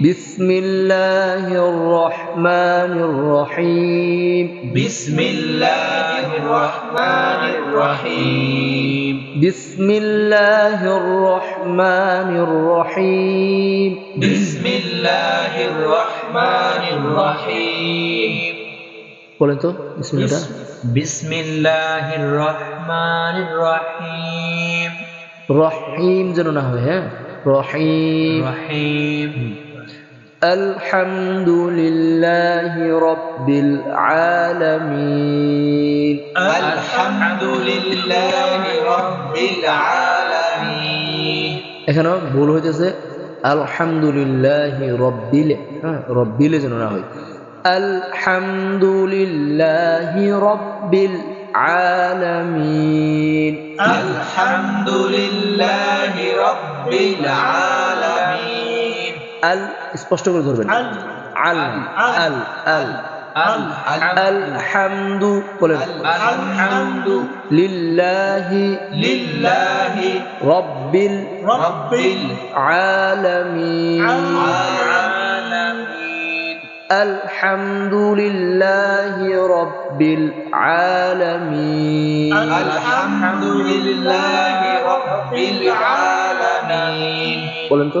بسم الله الرحمن الرحيم بسم الله الرحمن الرحيم بسم الله الرحمن الرحيم بسم الله الرحمن الرحيم বলেন তো বিসমিল্লাহ بسم الله الرحمن الرحيم রহিম যেন না হয় হ্যাঁ রহিম رحيم الحمد لله رب العالمين الحمد لله رب العالمين এখানেও ভুল হইতেছে আলহামদুলিল্লাহ রব্বিল হ্যাঁ রব্বিল যেন না হয় আলহামদুলিল্লাহ রব্বিল আলামিন الحمد لله رب العالمين আল স্পষ্ট করে ধরবেন আল আল আল আলহামদু বলেন الحمد লিল্লাহি لله রব্বিল رب আলামিন العالمين الحمد لله رب العالمين الحمد لله رب العالمين বলেন তো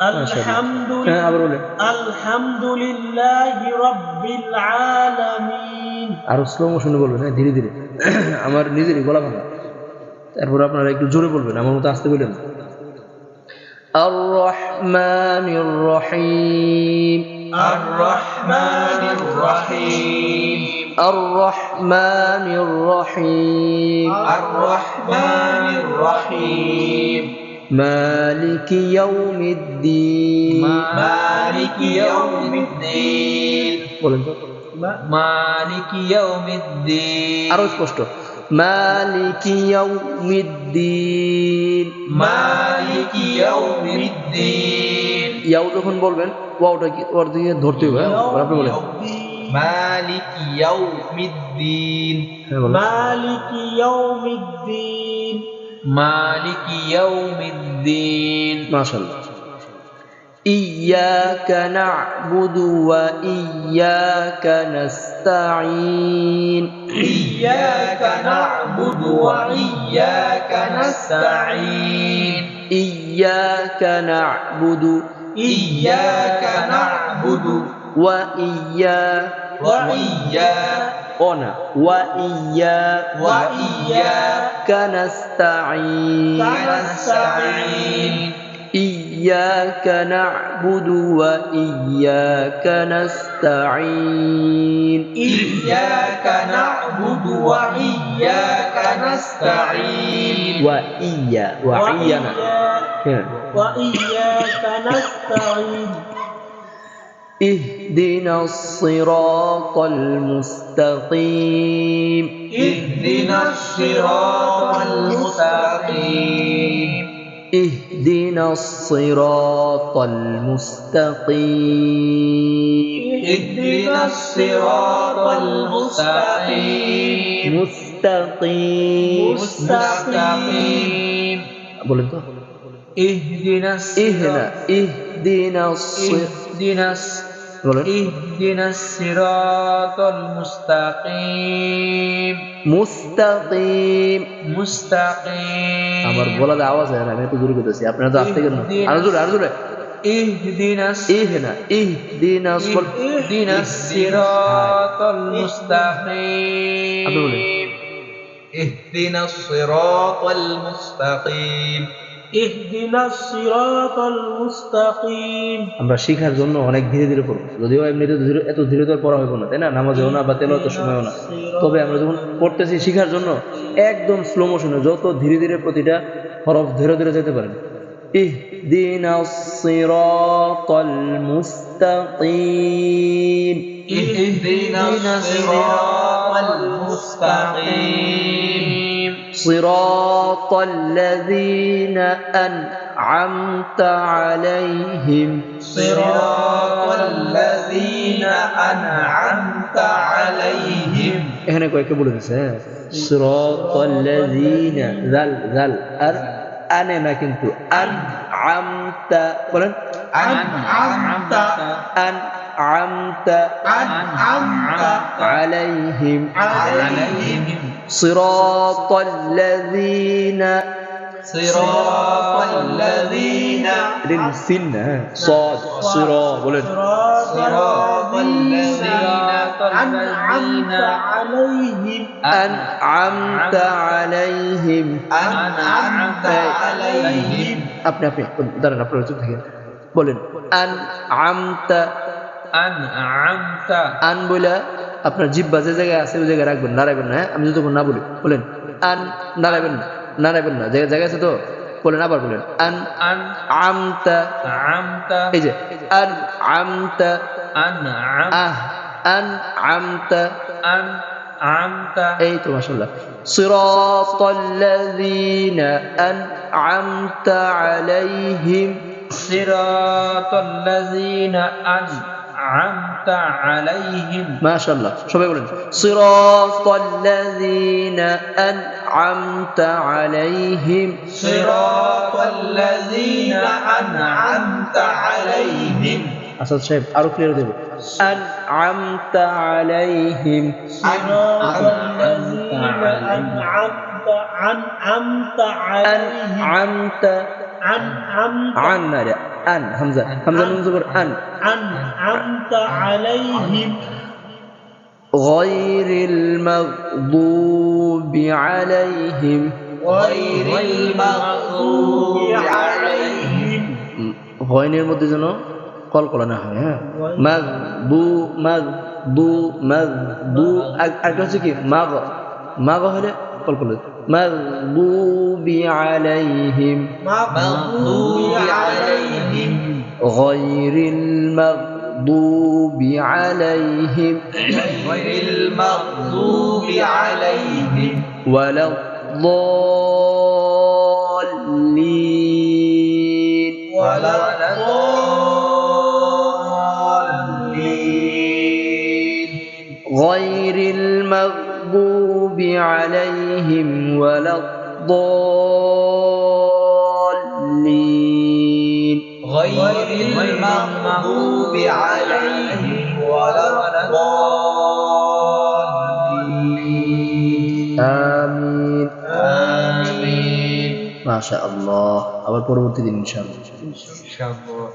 العالمين الحمد হ্যাঁ আবার বলেন الحمد لله رب العالمين আরো স্লো মোশনে বলবেন হ্যাঁ ধীরে ধীরে আমার নিজেরই গলা ভাঙা তারপর আপনারা একটু জোরে বলবেন আমার মতো আসতে বললেন الرحمن الرحيم الرحمن الرحيم الرحمن الرحيم الرحمن الرحيم مالك يوم الدين مالك يوم الدين বলেন তো مالك يوم الدين আরো স্পষ্ট মালিক ইয়াউমিদ্দিন مالك يوم الدين ইয়াও যখন বলবেন ওয়াওটা কি ওর দিকে ধরতে হবে হ্যাঁ এবার আপনি বলেন مالك يوم الدين হ্যাঁ বলেন مالك يوم الدين ما شاء الله إياك نعبد وإياك نستعين إياك نعبد وإياك نستعين إياك نعبد إياك نعبد وإياك وإياك ona wa iya wa iya kanasta'in kanasta'in iyyaka na'budu wa iyyaka nasta'in. Iyyaka na'budu wa iyyaka nasta'in. Wa iya wa iya. Wa iyyaka iya nasta'in. اهدنا الصراط المستقيم. اهدنا الصراط المستقيم. اهدنا الصراط المستقيم. اهدنا الصراط المستقيم. مستقيم. مستقيم. اهدنا اهدنا. দিনাস মুস্তাকিম মুস্তাকিম মুস্তাকিম আমার বলার আওয়াজ হয় না আমি তো জোরে করতেছি আপনারা তো আসতে গেলেন আরও জোরে আরও জোরে। ইহদিনাস ইহনা ইহদিনাস ইহদিনাস সিরাতাল মুস্তাকিম ইহদিনাস সিরাতাল মুস্তাকিম اهدنا الصراط المستقيم اهدنا الصراط المستقيم আমরা শিখার জন্য অনেক ধীরে ধীরে পড়বো যদিও এমনিতে ধীরে- এত ধীরে ধীরে পড়া হইব না তাই না নামাজেও না বা তেলও সময়ও না তবে আমরা যখন পড়তেছি শিখার জন্য একদম স্লো মোশনে যত ধীরে ধীরে প্রতিটা হরফ ধীরে ধীরে যেতে পারেন اهدنا الصراط المستقيم اهدنا الصراط المستقيم صراط الذين أنعمت عليهم صراط الذين أنعمت عليهم এখানে কয়েকটা বলে দিচ্ছে হ্যাঁ صراط الذين জাল জাল আর আনে না কিন্তু আন আমতা বলেন أنعمت আন أنعمت أنعمت عليهم صراط الذين صراط الذين للسنة. صاد. صراط. صراط الذين أنعمت عليهم. أنعمت عليهم. أنعمت عليهم. أبنى في أبنى أبنى أبنى أبنى أبنى أبنى أبنى أبنى আন আমতা আন বইলা আপনার জিব্বা যে জায়গায় আছে ওই জায়গায় রাখবেন নাড়াবেন না হ্যাঁ? আমি যতক্ষণ না বলি বলেন আন নাড়াবেন না নাড়াবেন না জায়গায় জায়গা আছে তো? বলেন আবার বলেন আন আন আমতা। আমতা। এই যে আন আমতা। আন আহ আন আমতা। আন এই তো মাশাআল্লাহ। সিরাতাল লাযিনা আন আমতা আলাইহিম। সিরাতাল লাযিনা আন أنعمت عليهم মাশাআল্লাহ সবাই বলেন صراط الذين أنعمت عليهم صراط الذين أنعمت عليهم আসাদ সাহেব আরো ক্লিয়ার দেব أنعمت عليهم صراط الذين أنعمت أنعمت عليهم أنعمت أنعمت عن ناري أن همزة همزة من زبر أن أنعمت عليهم غير المغضوب عليهم غير المغضوب عليهم গয়নের মধ্যে যেন কলকলা না হয় হ্যাঁ মাগ দু মাগ দু মাগ দু একটা হচ্ছে কি মাগ মাগ হলে قل مغضوب عليهم. مغضوب عليهم. غير المغضوب عليهم. غير المغضوب عليهم. ولا الضالين. ولا الضالين. غير المغضوب عليهم. ولا الضالين غير المغضوب عليهم ولا الضالين آمين آمين ما شاء الله আবার পরবর্তী দিন ইনশাআল্লাহ إن شاء الله